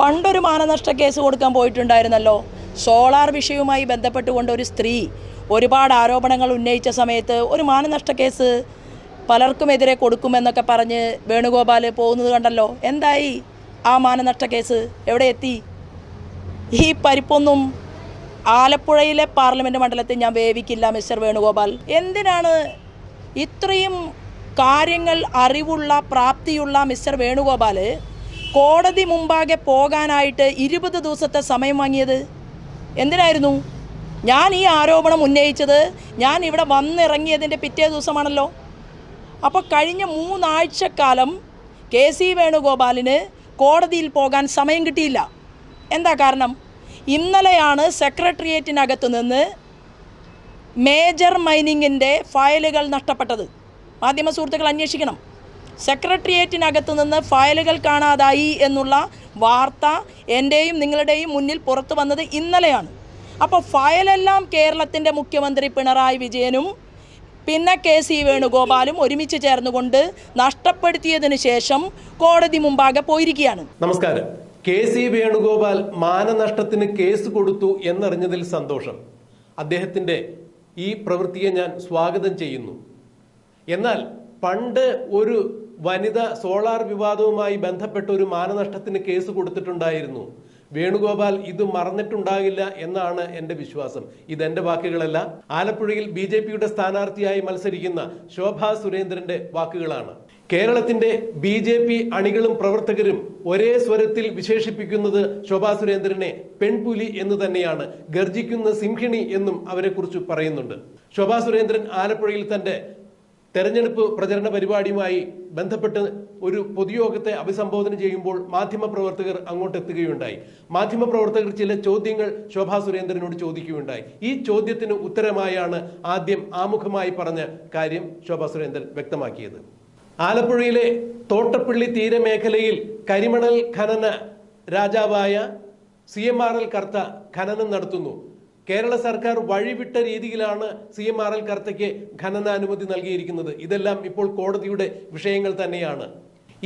പണ്ടൊരു മാനനഷ്ട കേസ് കൊടുക്കാൻ പോയിട്ടുണ്ടായിരുന്നല്ലോ. സോളാർ വിഷയവുമായി ബന്ധപ്പെട്ടുകൊണ്ട് ഒരു സ്ത്രീ ഒരുപാട് ആരോപണങ്ങൾ ഉന്നയിച്ച സമയത്ത് ഒരു മാനനഷ്ട കേസ് പലർക്കുമെതിരെ കൊടുക്കുമെന്നൊക്കെ പറഞ്ഞ് വേണുഗോപാൽ പോകുന്നത് കണ്ടല്ലോ. എന്തായി? ആ മാനനഷ്ട കേസ് എവിടെ എത്തി? ഈ പരിപ്പൊന്നും ആലപ്പുഴയിലെ പാർലമെന്റ് മണ്ഡലത്തിൽ ഞാൻ വേവിക്കില്ല മിസ്റ്റർ വേണുഗോപാൽ. എന്തിനാണ് ഇത്രയും കാര്യങ്ങൾ അറിവുള്ള പ്രാപ്തിയുള്ള മിസ്റ്റർ വേണുഗോപാൽ കോടതി മുമ്പാകെ പോകാനായിട്ട് ഇരുപത് ദിവസത്തെ സമയം വാങ്ങിയത്? എന്തിനായിരുന്നു? ഞാൻ ഈ ആരോപണം ഉന്നയിച്ചത് ഞാൻ ഇവിടെ വന്നിറങ്ങിയതിന്റെ പിറ്റേ ദിവസമാണല്ലോ. അപ്പോൾ കഴിഞ്ഞ മൂന്നാഴ്ചക്കാലം കെ സി വേണുഗോപാലിന് കോടതിയിൽ പോകാൻ സമയം കിട്ടിയില്ല. എന്താ കാരണം? ഇന്നലെയാണ് സെക്രട്ടേറിയറ്റിനകത്ത് നിന്ന് മേജർ മൈനിങ്ങിന്റെ ഫയലുകൾ നഷ്ടപ്പെട്ടത്. മാധ്യമ സുഹൃത്തുക്കൾ അന്വേഷിക്കണം. സെക്രട്ടേറിയറ്റിനകത്ത് നിന്ന് ഫയലുകൾ കാണാതായി എന്നുള്ള വാർത്ത എന്റെയും നിങ്ങളുടെയും മുന്നിൽ പുറത്തു വന്നത് ഇന്നലെയാണ്. അപ്പോൾ ഫയലെല്ലാം കേരളത്തിന്റെ മുഖ്യമന്ത്രി പിണറായി വിജയനും പിന്നെ കെ സി വേണുഗോപാലും ഒരുമിച്ച് ചേർന്നുകൊണ്ട് നഷ്ടപ്പെടുത്തിയതിനു ശേഷം കോടതി മുമ്പാകെ പോയിരിക്കുകയാണ്. നമസ്കാരം. കെ സി വേണുഗോപാൽ മാനനഷ്ടത്തിന് കേസ് കൊടുത്തു എന്നറിഞ്ഞതിൽ സന്തോഷം. അദ്ദേഹത്തിന്റെ ഈ പ്രവൃത്തിയെ ഞാൻ സ്വാഗതം ചെയ്യുന്നു. എന്നാൽ പണ്ട് ഒരു വനിത സോളാർ വിവാദവുമായി ബന്ധപ്പെട്ട ഒരു മാനനഷ്ടത്തിന് കേസ് കൊടുത്തിട്ടുണ്ടായിരുന്നു. വേണുഗോപാൽ ഇത് മറന്നിട്ടുണ്ടാകില്ല എന്നാണ് എന്റെ വിശ്വാസം. ഇതെന്റെ വാക്കുകളല്ല. ആലപ്പുഴയിൽ ബി ജെ പിയുടെ സ്ഥാനാർത്ഥിയായി മത്സരിക്കുന്ന ശോഭാ സുരേന്ദ്രന്റെ വാക്കുകളാണ്. കേരളത്തിന്റെ ബി ജെ പി അണികളും പ്രവർത്തകരും ഒരേ സ്വരത്തിൽ വിശേഷിപ്പിക്കുന്നത് ശോഭാ സുരേന്ദ്രനെ പെൺപുലി എന്ന് തന്നെയാണ്. ഗർജിക്കുന്ന സിംഹിണി എന്നും അവരെക്കുറിച്ച് പറയുന്നുണ്ട്. ശോഭാ സുരേന്ദ്രൻ ആലപ്പുഴയിൽ തന്റെ തെരഞ്ഞെടുപ്പ് പ്രചരണ പരിപാടിയുമായി ബന്ധപ്പെട്ട് ഒരു പൊതുയോഗത്തെ അഭിസംബോധന ചെയ്യുമ്പോൾ മാധ്യമപ്രവർത്തകർ അങ്ങോട്ട് എത്തുകയുണ്ടായി. മാധ്യമപ്രവർത്തകർ ചില ചോദ്യങ്ങൾ ശോഭാ സുരേന്ദ്രനോട് ചോദിക്കുകയുണ്ടായി. ഈ ചോദ്യത്തിന് ഉത്തരമായാണ് ആദ്യം ആമുഖമായി പറഞ്ഞ കാര്യം ശോഭാ സുരേന്ദ്രൻ വ്യക്തമാക്കിയത്. ആലപ്പുഴയിലെ തോട്ടപ്പള്ളി തീരമേഖലയിൽ കരിമണൽ ഖനന രാജാവായ C M R L Kartha ഖനനം നടത്തുന്നു. കേരള സർക്കാർ വഴിവിട്ട രീതിയിലാണ് സി എം ആർ എൽ കർത്തയ്ക്ക് ഖനനാനുമതി നൽകിയിരിക്കുന്നത്. ഇതെല്ലാം ഇപ്പോൾ കോടതിയുടെ വിഷയങ്ങൾ തന്നെയാണ്.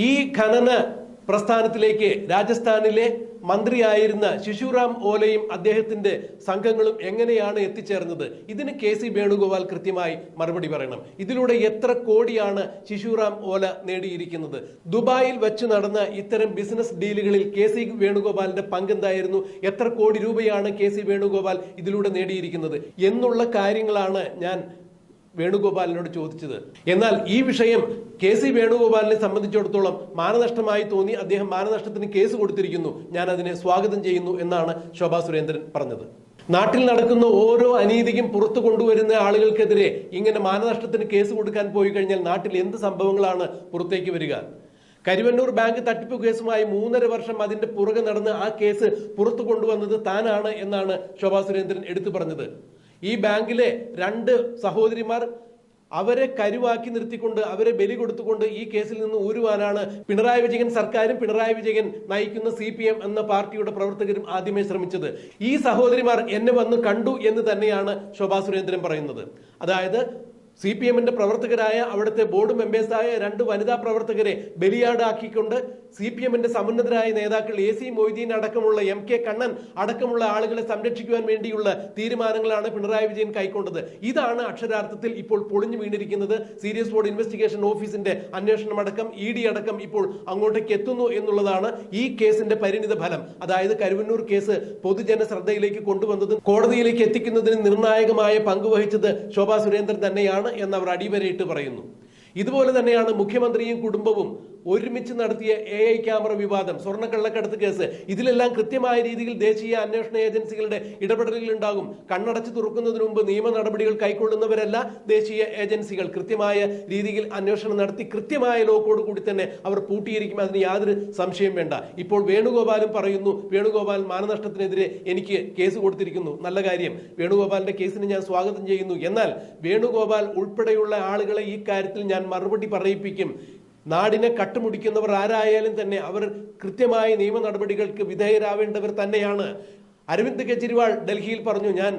ഈ ഖനന പ്രസ്ഥാനത്തിലേക്ക് രാജസ്ഥാനിലെ മന്ത്രിയായിരുന്ന ശിശുറാം ഓലയും അദ്ദേഹത്തിന്റെ സംഘങ്ങളും എങ്ങനെയാണ് എത്തിച്ചേർന്നത്? ഇതിന് കെ സി വേണുഗോപാൽ കൃത്യമായി മറുപടി പറയണം. ഇതിലൂടെ എത്ര കോടിയാണ് ശിശുറാം ഓല നേടിയിരിക്കുന്നത്? ദുബായിൽ വെച്ച് നടന്ന ഇത്തരം ബിസിനസ് ഡീലുകളിൽ കെ സി വേണുഗോപാലിന്റെ പങ്കെന്തായിരുന്നു എത്ര കോടി രൂപയാണ് കെ സി വേണുഗോപാൽ ഇതിലൂടെ നേടിയിരിക്കുന്നത്? എന്നുള്ള കാര്യങ്ങളാണ് ഞാൻ വേണുഗോപാലിനോട് ചോദിച്ചത്. എന്നാൽ ഈ വിഷയം കെ സി വേണുഗോപാലിനെ സംബന്ധിച്ചിടത്തോളം മാനനഷ്ടമായി തോന്നി. അദ്ദേഹം മാനനഷ്ടത്തിന് കേസ് കൊടുത്തിരിക്കുന്നു. ഞാൻ അതിനെ സ്വാഗതം ചെയ്യുന്നു എന്നാണ് ശോഭാ സുരേന്ദ്രൻ പറഞ്ഞത്. നാട്ടിൽ നടക്കുന്ന ഓരോ അനീതിക്കും പുറത്തു കൊണ്ടുവരുന്ന ആളുകൾക്കെതിരെ ഇങ്ങനെ മാനനഷ്ടത്തിന് കേസ് കൊടുക്കാൻ പോയി കഴിഞ്ഞാൽ നാട്ടിൽ എന്ത് സംഭവങ്ങളാണ് പുറത്തേക്ക് വരിക? കരുവന്നൂർ ബാങ്ക് തട്ടിപ്പ് കേസുമായി മൂന്നര വർഷം അതിന്റെ പുറകെ നടന്ന് ആ കേസ് പുറത്തു കൊണ്ടുവന്നത് താനാണ് എന്നാണ് ശോഭാ സുരേന്ദ്രൻ എടുത്തു പറഞ്ഞത്. ഈ ബാങ്കിലെ രണ്ട് സഹോദരിമാർ അവരെ കരുവാക്കി നിർത്തിക്കൊണ്ട് അവരെ ബലി കൊടുത്തുകൊണ്ട് ഈ കേസിൽ നിന്ന് ഊരുവാനാണ് പിണറായി വിജയൻ സർക്കാരും പിണറായി വിജയൻ നയിക്കുന്ന സി പി എം എന്ന പാർട്ടിയുടെ പ്രവർത്തകരും ആദ്യമേ ശ്രമിച്ചത്. ഈ സഹോദരിമാർ എന്നെ വന്ന് കണ്ടു എന്ന് തന്നെയാണ് ശോഭാ സുരേന്ദ്രൻ പറയുന്നത്. അതായത് സി പി എമ്മിന്റെ പ്രവർത്തകരായ അവിടുത്തെ ബോർഡ് മെമ്പേഴ്സായ രണ്ട് വനിതാ പ്രവർത്തകരെ ബലിയാടാക്കിക്കൊണ്ട് സി പി എമ്മിന്റെ സമുന്നതരായ നേതാക്കൾ എ സി മൊയ്തീൻ അടക്കമുള്ള എം കെ കണ്ണൻ അടക്കമുള്ള ആളുകളെ സംരക്ഷിക്കുവാൻ വേണ്ടിയുള്ള തീരുമാനങ്ങളാണ് പിണറായി വിജയൻ കൈക്കൊണ്ടത്. ഇതാണ് അക്ഷരാർത്ഥത്തിൽ ഇപ്പോൾ പൊളിഞ്ഞു വീണിരിക്കുന്നത്. സീരിയസ് ബോർഡ് ഇൻവെസ്റ്റിഗേഷൻ ഓഫീസിന്റെ അന്വേഷണം അടക്കം ഇ ഡി അടക്കം ഇപ്പോൾ അങ്ങോട്ടേക്ക് എത്തുന്നു എന്നുള്ളതാണ് ഈ കേസിന്റെ പരിണിത ഫലം. അതായത് കരുവന്നൂർ കേസ് പൊതുജന ശ്രദ്ധയിലേക്ക് കൊണ്ടുവന്നതും കോടതിയിലേക്ക് എത്തിക്കുന്നതിന് നിർണായകമായ പങ്കുവഹിച്ചത് ശോഭാ സുരേന്ദ്രൻ തന്നെയാണ് എന്ന് അവർ അടിവരയിട്ട് പറയുന്നു. ഇതുപോലെ തന്നെയാണ് മുഖ്യമന്ത്രിയും കുടുംബവും ഒരുമിച്ച് നടത്തിയ എ ഐ ക്യാമറ വിവാദം സ്വർണക്കള്ളക്കടത്ത് കേസ് ഇതിലെല്ലാം കൃത്യമായ രീതിയിൽ ദേശീയ അന്വേഷണ ഏജൻസികളുടെ ഇടപെടലുകൾ ഉണ്ടാകും. കണ്ണടച്ച് തുറക്കുന്നതിന് മുമ്പ് നിയമ നടപടികൾ കൈക്കൊള്ളുന്നവരല്ല ദേശീയ ഏജൻസികൾ. കൃത്യമായ രീതിയിൽ അന്വേഷണം നടത്തി കൃത്യമായ ലോക്കോട് കൂടി തന്നെ അവർ പൂട്ടിയിരിക്കും. അതിന് യാതൊരു സംശയം വേണ്ട. ഇപ്പോൾ വേണുഗോപാലും പറയുന്നു വേണുഗോപാൽ മാനനഷ്ടത്തിനെതിരെ എനിക്ക് കേസ് കൊടുത്തിരിക്കുന്നു. നല്ല കാര്യം. വേണുഗോപാലിന്റെ കേസിന് ഞാൻ സ്വാഗതം ചെയ്യുന്നു. എന്നാൽ വേണുഗോപാൽ ഉൾപ്പെടെയുള്ള ആളുകളെ ഈ കാര്യത്തിൽ ഞാൻ മറുപടി പറയിപ്പിക്കും. നാടിനെ കട്ടുമുടിക്കുന്നവർ ആരായാലും തന്നെ അവർ കൃത്യമായ നിയമ നടപടികൾക്ക് വിധേയരാവേണ്ടവർ തന്നെയാണ്. അരവിന്ദ് കെജ്രിവാൾ ഡൽഹിയിൽ പറഞ്ഞു ഞാൻ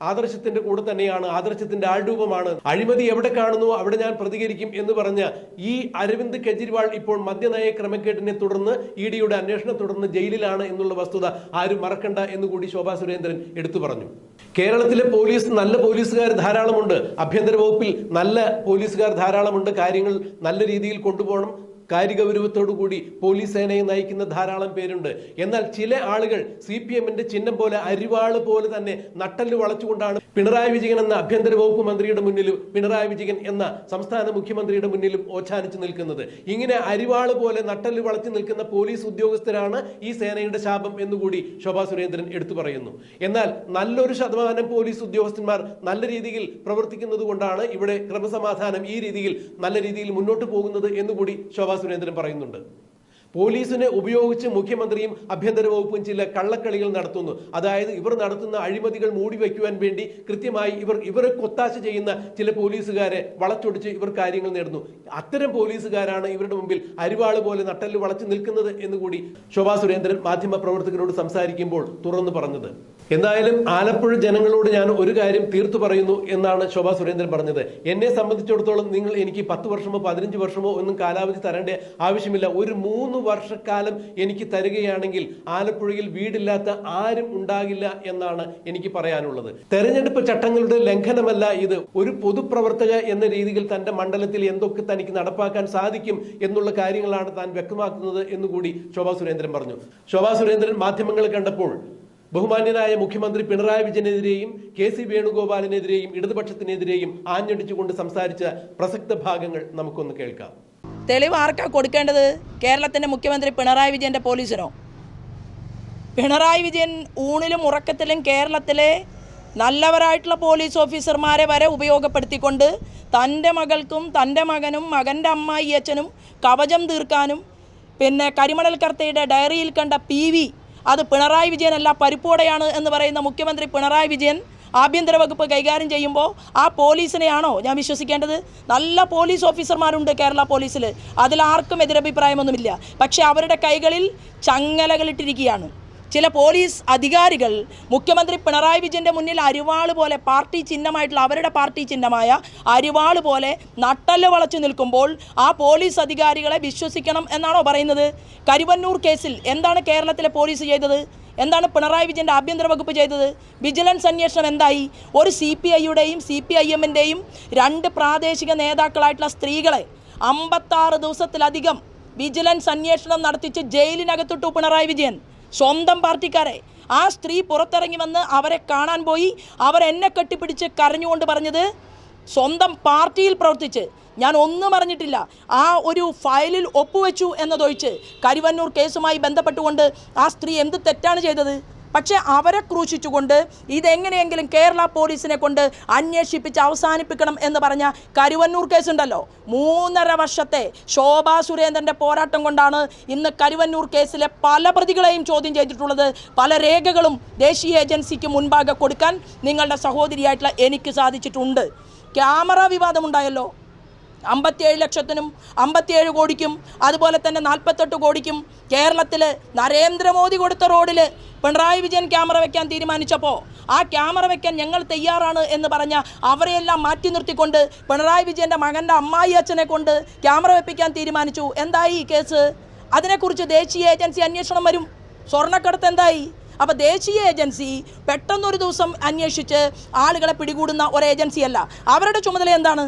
ആദർശത്തിന്റെ കൂടെ തന്നെയാണ് ആദർശത്തിന്റെ ആൾരൂപമാണ്. അഴിമതി എവിടെ കാണുന്നു അവിടെ ഞാൻ പ്രതികരിക്കും എന്ന് പറഞ്ഞ ഈ അരവിന്ദ് കെജ്രിവാൾ ഇപ്പോൾ മദ്യനയ ക്രമക്കേടിനെ തുടർന്ന് ഇ ഡിയുടെ അന്വേഷണം തുടർന്ന് ജയിലിലാണ് എന്നുള്ള വസ്തുത ആരും മറക്കണ്ട എന്ന് കൂടി ശോഭാ സുരേന്ദ്രൻ എടുത്തു പറഞ്ഞു. കേരളത്തിലെ പോലീസ് നല്ല പോലീസുകാർ ധാരാളമുണ്ട്. ആഭ്യന്തര വകുപ്പിൽ നല്ല പോലീസുകാർ ധാരാളമുണ്ട്. കാര്യങ്ങൾ നല്ല രീതിയിൽ കൊണ്ടുപോകണം. കാര്യഗൗരവത്തോടു കൂടി പോലീസ് സേനയെ നയിക്കുന്ന ധാരാളം പേരുണ്ട്. എന്നാൽ ചില ആളുകൾ സി പി എമ്മിന്റെ ചിഹ്നം പോലെ അരിവാൾ പോലെ തന്നെ നട്ടൽ വളച്ചുകൊണ്ടാണ് പിണറായി വിജയൻ എന്ന ആഭ്യന്തര വകുപ്പ് മന്ത്രിയുടെ മുന്നിലും പിണറായി വിജയൻ എന്ന സംസ്ഥാന മുഖ്യമന്ത്രിയുടെ മുന്നിലും ഓച്ചാനിച്ചു നിൽക്കുന്നത്. ഇങ്ങനെ അരിവാൾ പോലെ നട്ടൽ വളച്ചു നിൽക്കുന്ന പോലീസ് ഉദ്യോഗസ്ഥരാണ് ഈ സേനയുടെ ശാപം എന്നുകൂടി ശോഭാ സുരേന്ദ്രൻ എടുത്തു പറയുന്നു. എന്നാൽ നല്ലൊരു ശതമാനം പോലീസ് ഉദ്യോഗസ്ഥന്മാർ നല്ല രീതിയിൽ പ്രവർത്തിക്കുന്നത് കൊണ്ടാണ് ഇവിടെ ക്രമസമാധാനം ഈ രീതിയിൽ നല്ല രീതിയിൽ മുന്നോട്ട് പോകുന്നത് എന്നുകൂടി ശോഭാ സുരേന്ദ്രൻ പറയുന്നുണ്ട്. പോലീസിനെ ഉപയോഗിച്ച് മുഖ്യമന്ത്രിയും ആഭ്യന്തര വകുപ്പും ചില കള്ളക്കളികൾ നടത്തുന്നു. അതായത് ഇവർ നടത്തുന്ന അഴിമതികൾ മൂടി വയ്ക്കുവാൻ വേണ്ടി കൃത്യമായി ഇവർ ഇവരെ കൊത്താശ ചെയ്യുന്ന ചില പോലീസുകാരെ വളച്ചൊടിച്ച് ഇവർ കാര്യങ്ങൾ നേടുന്നു. അത്തരം പോലീസുകാരാണ് ഇവരുടെ മുമ്പിൽ അരിവാൾ പോലെ നട്ടൽ വളച്ചു നിൽക്കുന്നത് എന്നുകൂടി ശോഭാ സുരേന്ദ്രൻ മാധ്യമ പ്രവർത്തകരോട് സംസാരിക്കുമ്പോൾ തുറന്നു പറഞ്ഞത്. എന്തായാലും ആലപ്പുഴ ജനങ്ങളോട് ഞാൻ ഒരു കാര്യം തീർത്തു പറയുന്നു എന്നാണ് ശോഭാ സുരേന്ദ്രൻ പറഞ്ഞത്. എന്നെ സംബന്ധിച്ചിടത്തോളം നിങ്ങൾ എനിക്ക് പത്ത് വർഷമോ പതിനഞ്ച് വർഷമോ ഒന്നും കാലാവധി തരേണ്ട ആവശ്യമില്ല. ഒരു മൂന്ന് വർഷക്കാലം എനിക്ക് തരികയാണെങ്കിൽ ആലപ്പുഴയിൽ വീടില്ലാത്ത ആരും ഉണ്ടാകില്ല എന്നാണ് എനിക്ക് പറയാനുള്ളത്. തെരഞ്ഞെടുപ്പ് ചട്ടങ്ങളുടെ ലംഘനമല്ല ഇത്. ഒരു പൊതുപ്രവർത്തക എന്ന രീതിയിൽ തന്റെ മണ്ഡലത്തിൽ എന്തൊക്കെ തനിക്ക് നടപ്പാക്കാൻ സാധിക്കും എന്നുള്ള കാര്യങ്ങളാണ് താൻ വ്യക്തമാക്കുന്നത് എന്നുകൂടി ശോഭാ സുരേന്ദ്രൻ പറഞ്ഞു. ശോഭാ സുരേന്ദ്രൻ മാധ്യമങ്ങൾ കണ്ടപ്പോൾ ബഹുമാന്യനായ മുഖ്യമന്ത്രി പിണറായി വിജയനെതിരെയും കെ സി വേണുഗോപാലിനെതിരെയും ഇടതുപക്ഷത്തിനെതിരെയും ആഞ്ഞടിച്ചുകൊണ്ട് സംസാരിച്ച പ്രസക്ത ഭാഗങ്ങൾ നമുക്കൊന്ന് കേൾക്കാം. തെളിവ് ആർക്കാ കൊടുക്കേണ്ടത്? കേരളത്തിന്റെ മുഖ്യമന്ത്രി പിണറായി വിജയന്റെ പോലീസിനോ? പിണറായി വിജയൻ ഊണിലും ഉറക്കത്തിലും കേരളത്തിലെ നല്ലവരായിട്ടുള്ള പോലീസ് ഓഫീസർമാരെ വരെ ഉപയോഗപ്പെടുത്തിക്കൊണ്ട് തന്റെ മകൾക്കും തന്റെ മകനും മകന്റെ അമ്മായി അച്ഛനും കവചം തീർക്കാനും പിന്നെ കരിമണൽ കർത്തയുടെ ഡയറിയിൽ കണ്ട പി അത് പിണറായി വിജയനല്ല പരിപ്പോടെയാണ് എന്ന് പറയുന്ന മുഖ്യമന്ത്രി പിണറായി വിജയൻ ആഭ്യന്തര വകുപ്പ് കൈകാര്യം ചെയ്യുമ്പോൾ ആ പോലീസിനെയാണോ ഞാൻ വിശ്വസിക്കേണ്ടത്? നല്ല പോലീസ് ഓഫീസർമാരുണ്ട് കേരള പോലീസിൽ അതിലാർക്കും എതിരഭിപ്രായമൊന്നുമില്ല. പക്ഷേ അവരുടെ കൈകളിൽ ചങ്ങലകളിട്ടിരിക്കുകയാണ്. ചില പോലീസ് അധികാരികൾ മുഖ്യമന്ത്രി പിണറായി വിജയന്റെ മുന്നിൽ അരിവാൾ പോലെ പാർട്ടി ചിഹ്നമായിട്ടുള്ള അവരുടെ പാർട്ടി ചിഹ്നമായ അരിവാൾ പോലെ നട്ടൽ വളച്ചു നിൽക്കുമ്പോൾ ആ പോലീസ് അധികാരികളെ വിശ്വസിക്കണം എന്നാണോ പറയുന്നത്? കരുവന്നൂർ കേസിൽ എന്താണ് കേരളത്തിലെ പോലീസ് ചെയ്തത്? എന്താണ് പിണറായി വിജയന്റെ ആഭ്യന്തര വകുപ്പ് ചെയ്തത്? വിജിലൻസ് അന്വേഷണം എന്തായി? ഒരു സി പി ഐയുടെയും സി പി ഐ എമ്മിന്റെയും രണ്ട് പ്രാദേശിക നേതാക്കളായിട്ടുള്ള സ്ത്രീകളെ അമ്പത്താറ് ദിവസത്തിലധികം വിജിലൻസ് അന്വേഷണം നടത്തിച്ച് ജയിലിനകത്തിട്ടു പിണറായി വിജയൻ. സ്വന്തം പാർട്ടിക്കാരെ. ആ സ്ത്രീ പുറത്തിറങ്ങി വന്ന് അവരെ കാണാൻ പോയി. അവരെന്നെ കെട്ടിപ്പിടിച്ച് കരഞ്ഞുകൊണ്ട് പറഞ്ഞത് സ്വന്തം പാർട്ടിയിൽ പ്രവർത്തിച്ച്. ഞാൻ ഒന്നും അറിഞ്ഞിട്ടില്ല. ആ ഒരു ഫയലിൽ ഒപ്പുവെച്ചു എന്നതൊഴിച്ച് കരുവന്നൂർ കേസുമായി ബന്ധപ്പെട്ടുകൊണ്ട് ആ സ്ത്രീ എന്ത് തെറ്റാണ് ചെയ്തത്? പക്ഷേ അവരെ ക്രൂശിച്ചുകൊണ്ട് ഇതെങ്ങനെയെങ്കിലും കേരള പോലീസിനെ കൊണ്ട് അന്വേഷിപ്പിച്ച് അവസാനിപ്പിക്കണം എന്ന് പറഞ്ഞ കരുവന്നൂർ കേസുണ്ടല്ലോ. മൂന്നര വർഷത്തെ ശോഭാ സുരേന്ദ്രന്റെ പോരാട്ടം കൊണ്ടാണ് ഇന്ന് കരുവന്നൂർ കേസിലെ പല പ്രതികളെയും ചോദ്യം ചെയ്തിട്ടുള്ളത്. പല രേഖകളും ദേശീയ ഏജൻസിക്ക് മുൻപാകെ കൊടുക്കാൻ നിങ്ങളുടെ സഹോദരിയായിട്ടുള്ള എനിക്ക് സാധിച്ചിട്ടുണ്ട്. ക്യാമറ വിവാദമുണ്ടായല്ലോ. അമ്പത്തിയേഴ് ലക്ഷത്തിനും അമ്പത്തിയേഴ് കോടിക്കും അതുപോലെ തന്നെ നാൽപ്പത്തെട്ട് കോടിക്കും കേരളത്തിൽ നരേന്ദ്രമോദി കൊടുത്ത റോഡിൽ പിണറായി വിജയൻ ക്യാമറ വെക്കാൻ തീരുമാനിച്ചപ്പോൾ ആ ക്യാമറ വെക്കാൻ ഞങ്ങൾ തയ്യാറാണ് എന്ന് പറഞ്ഞ അവരെയെല്ലാം മാറ്റി നിർത്തിക്കൊണ്ട് പിണറായി വിജയന്റെ മകന്റെ അമ്മായി അച്ഛനെ കൊണ്ട് ക്യാമറ വെപ്പിക്കാൻ തീരുമാനിച്ചു. എന്തായി ഈ കേസ്? അതിനെക്കുറിച്ച് ദേശീയ ഏജൻസി അന്വേഷണം വരും. സ്വർണക്കടത്ത് എന്തായി? അപ്പോൾ ദേശീയ ഏജൻസി പെട്ടെന്നൊരു ദിവസം അന്വേഷിച്ച് ആളുകളെ പിടികൂടുന്ന ഒരു ഏജൻസിയല്ല അവരുടെ ചുമതല എന്താണ്?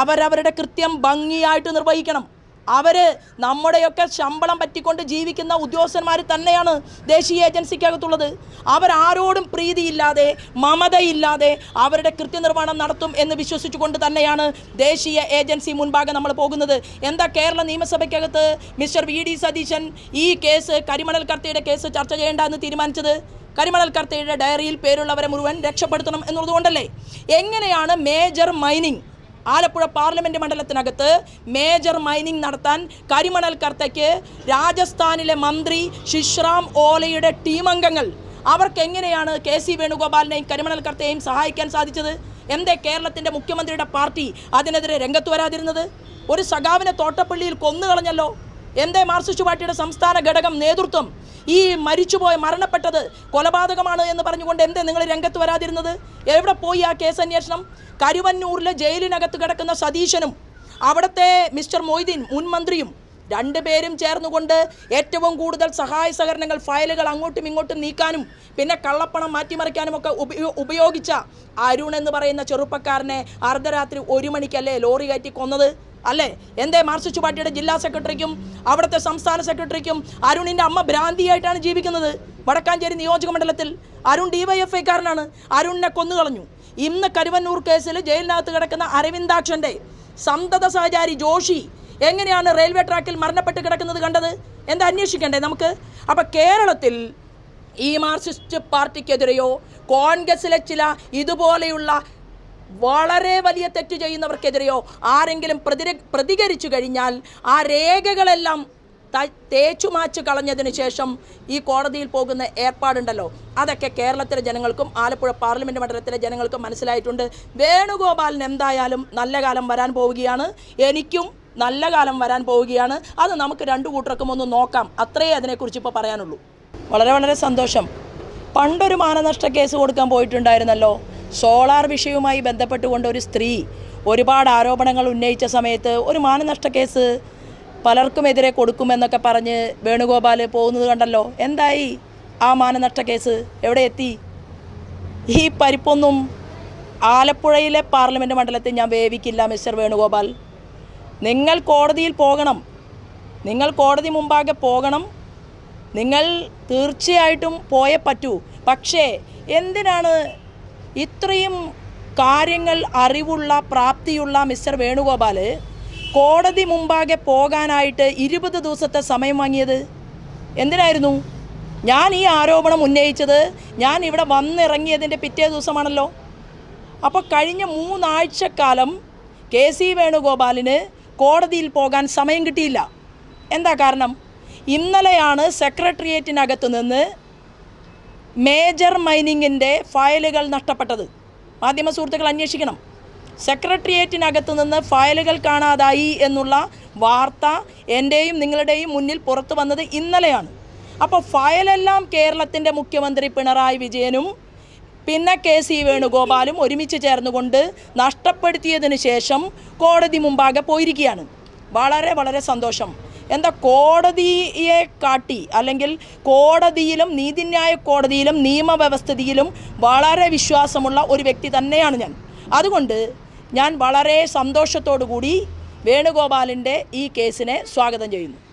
അവരവരുടെ കൃത്യം ഭംഗിയായിട്ട് നിർവഹിക്കണം. അവർ നമ്മുടെയൊക്കെ ശമ്പളം പറ്റിക്കൊണ്ട് ജീവിക്കുന്ന ഉദ്യോഗസ്ഥന്മാർ തന്നെയാണ് ദേശീയ ഏജൻസിക്കകത്തുള്ളത്. അവരാരോടും പ്രീതിയില്ലാതെ മമതയില്ലാതെ അവരുടെ കൃത്യനിർവഹണം നടത്തും എന്ന് വിശ്വസിച്ചുകൊണ്ട് തന്നെയാണ് ദേശീയ ഏജൻസി മുൻപാകെ നമ്മൾ പോകുന്നത്. എന്താ കേരള നിയമസഭയ്ക്കകത്ത് മിസ്റ്റർ വി ഡി സതീശൻ ഈ കേസ് കരിമണൽ കർത്തയുടെ കേസ് ചർച്ച ചെയ്യേണ്ട എന്ന് തീരുമാനിച്ചത്? കരിമണൽ കർത്തയുടെ ഡയറിയിൽ പേരുള്ളവരെ മുഴുവൻ രക്ഷപ്പെടുത്തണം എന്നുള്ളതുകൊണ്ടല്ലേ? എങ്ങനെയാണ് മേജർ മൈനിങ് ആലപ്പുഴ പാർലമെന്റ് മണ്ഡലത്തിനകത്ത് മേജർ മൈനിങ് നടത്താൻ കരിമണൽ കർത്തയ്ക്ക് രാജസ്ഥാനിലെ മന്ത്രി ശിശ്രാം ഓലയുടെ ടീം അംഗങ്ങൾ. അവർക്ക് എങ്ങനെയാണ് കെ സി വേണുഗോപാലിനെയും കരിമണൽ കർത്തയെയും സഹായിക്കാൻ സാധിച്ചത്? എന്തേ കേരളത്തിന്റെ മുഖ്യമന്ത്രിയുടെ പാർട്ടി അതിനെതിരെ രംഗത്ത് വരാതിരുന്നത്? ഒരു സഖാവിനെ തോട്ടപ്പള്ളിയിൽ കൊന്നു കളഞ്ഞല്ലോ എന്തേ മാർക്സിസ്റ്റ് പാർട്ടിയുടെ സംസ്ഥാന ഘടകം നേതൃത്വം ഈ മരിച്ചുപോയ മരണപ്പെട്ടത് കൊലപാതകമാണ് എന്ന് പറഞ്ഞുകൊണ്ട് എന്തേ നിങ്ങൾ രംഗത്ത് വരാതിരുന്നത്? എവിടെ പോയി ആ കേസ് അന്വേഷണം? കരുവന്നൂരിലെ ജയിലിനകത്ത് കിടക്കുന്ന സതീശനും അവിടുത്തെ മിസ്റ്റർ മൊയ്തീൻ മുൻ മന്ത്രിയും രണ്ടുപേരും ചേർന്നുകൊണ്ട് ഏറ്റവും കൂടുതൽ സഹായ സഹകരണങ്ങൾ ഫയലുകൾ അങ്ങോട്ടും ഇങ്ങോട്ടും നീക്കാനും പിന്നെ കള്ളപ്പണം മാറ്റിമറിക്കാനും ഒക്കെ ഉപയോഗിച്ച അരുൺ എന്ന് പറയുന്ന ചെറുപ്പക്കാരനെ അർദ്ധരാത്രി ഒരു മണിക്കല്ലേ ലോറി കയറ്റി കൊന്നത്? അല്ലേ? എന്തേ മാർക്സിസ്റ്റ് പാർട്ടിയുടെ ജില്ലാ സെക്രട്ടറിക്കും അവിടുത്തെ സംസ്ഥാന സെക്രട്ടറിക്കും അരുണിന്റെ അമ്മ ഭ്രാന്തിയായിട്ടാണ് ജീവിക്കുന്നത്? വടക്കാഞ്ചേരി നിയോജക മണ്ഡലത്തിൽ അരുൺ ഡിവൈഎഫ്ഐക്കാരനാണ്. അരുണിനെ കൊന്നുകളഞ്ഞു. ഇന്ന് കരുവന്നൂർ കേസിൽ ജയിലിനകത്ത് കിടക്കുന്ന അരവിന്ദാക്ഷന്റെ സന്തത സഹചാരി ജോഷി എങ്ങനെയാണ് റെയിൽവേ ട്രാക്കിൽ മരണപ്പെട്ട് കിടക്കുന്നത് കണ്ടത്? എന്താ അന്വേഷിക്കണ്ടേ നമുക്ക്? അപ്പം കേരളത്തിൽ ഈ മാർക്സിസ്റ്റ് പാർട്ടിക്കെതിരെയോ കോൺഗ്രസിലെ ചില ഇതുപോലെയുള്ള വളരെ വലിയ തെറ്റ് ചെയ്യുന്നവർക്കെതിരെയോ ആരെങ്കിലും പ്രതിര പ്രതികരിച്ചു കഴിഞ്ഞാൽ ആ രേഖകളെല്ലാം തേച്ചു തേച്ചുമാച്ച് കളഞ്ഞതിന് ശേഷം ഈ കോടതിയിൽ പോകുന്ന ഏർപ്പാടുണ്ടല്ലോ. അതൊക്കെ കേരളത്തിലെ ജനങ്ങൾക്കും ആലപ്പുഴ പാർലമെന്റ് മണ്ഡലത്തിലെ ജനങ്ങൾക്കും മനസ്സിലായിട്ടുണ്ട്. വേണുഗോപാലിന് എന്തായാലും നല്ല കാലം വരാൻ പോവുകയാണ്. എനിക്കും നല്ല കാലം വരാൻ പോവുകയാണ്. അത് നമുക്ക് രണ്ടു കൂട്ടർക്കും ഒന്ന് നോക്കാം. അത്രയേ അതിനെക്കുറിച്ച് ഇപ്പോൾ പറയാനുള്ളൂ. വളരെ വളരെ സന്തോഷം. പണ്ടൊരു മാനനഷ്ട കേസ് കൊടുക്കാൻ പോയിട്ടുണ്ടായിരുന്നല്ലോ. സോളാർ വിഷയവുമായി ബന്ധപ്പെട്ടുകൊണ്ട് ഒരു സ്ത്രീ ഒരുപാട് ആരോപണങ്ങൾ ഉന്നയിച്ച സമയത്ത് ഒരു മാനനഷ്ട കേസ് പലർക്കുമെതിരെ കൊടുക്കുമെന്നൊക്കെ പറഞ്ഞ് വേണുഗോപാൽ പോകുന്നത് കണ്ടല്ലോ. എന്തായി ആ മാനനഷ്ട കേസ്? എവിടെ എത്തി? ഈ പരിപ്പൊന്നും ആലപ്പുഴയിലെ പാർലമെന്റ് മണ്ഡലത്തിൽ ഞാൻ വേവിക്കില്ല മിസ്റ്റർ വേണുഗോപാൽ. നിങ്ങൾ കോടതിയിൽ പോകണം. നിങ്ങൾ കോടതി മുമ്പാകെ പോകണം. നിങ്ങൾ തീർച്ചയായിട്ടും പോയേ പറ്റൂ. പക്ഷേ എന്തിനാണ് ഇത്രയും കാര്യങ്ങൾ അറിവുള്ള പ്രാപ്തിയുള്ള മിസ്റ്റർ വേണുഗോപാൽ കോടതി മുമ്പാകെ പോകാനായിട്ട് ഇരുപത് ദിവസത്തെ സമയം വാങ്ങിയത്? എന്തിനായിരുന്നു? ഞാൻ ഈ ആരോപണം ഉന്നയിച്ചത് ഞാൻ ഇവിടെ വന്നിറങ്ങിയതിന്റെ പിറ്റേ ദിവസമാണല്ലോ. അപ്പോൾ കഴിഞ്ഞ മൂന്നാഴ്ചക്കാലം കെ സി വേണുഗോപാലിന് കോടതിയിൽ പോകാൻ സമയം കിട്ടിയില്ല. എന്താ കാരണം? ഇന്നലെയാണ് സെക്രട്ടേറിയറ്റിനകത്ത് നിന്ന് മേജർ മൈനിങ്ങിന്റെ ഫയലുകൾ നഷ്ടപ്പെട്ടത്. മാധ്യമ സുഹൃത്തുക്കൾ അന്വേഷിക്കണം. സെക്രട്ടേറിയറ്റിനകത്ത് നിന്ന് ഫയലുകൾ കാണാതായി എന്നുള്ള വാർത്ത എന്റെയും നിങ്ങളുടെയും മുന്നിൽ പുറത്തു വന്നത് ഇന്നലെയാണ്. അപ്പോൾ ഫയലെല്ലാം കേരളത്തിന്റെ മുഖ്യമന്ത്രി പിണറായി വിജയനും പിന്നെ കെ സി വേണുഗോപാലും ഒരുമിച്ച് ചേർന്നുകൊണ്ട് നഷ്ടപ്പെടുത്തിയതിന് ശേഷം കോടതി മുമ്പാകെ പോയിരിക്കുകയാണ്. വളരെ വളരെ സന്തോഷം. എന്താ കോടതിയെ കാട്ടി അല്ലെങ്കിൽ കോടതിയിലും നീതിന്യായ കോടതിയിലും നിയമവ്യവസ്ഥിതിയിലും വളരെ വിശ്വാസമുള്ള ഒരു വ്യക്തി തന്നെയാണ് ഞാൻ. അതുകൊണ്ട് ഞാൻ വളരെ സന്തോഷത്തോടു കൂടി വേണുഗോപാലിന്റെ ഈ കേസിനെ സ്വാഗതം ചെയ്യുന്നു.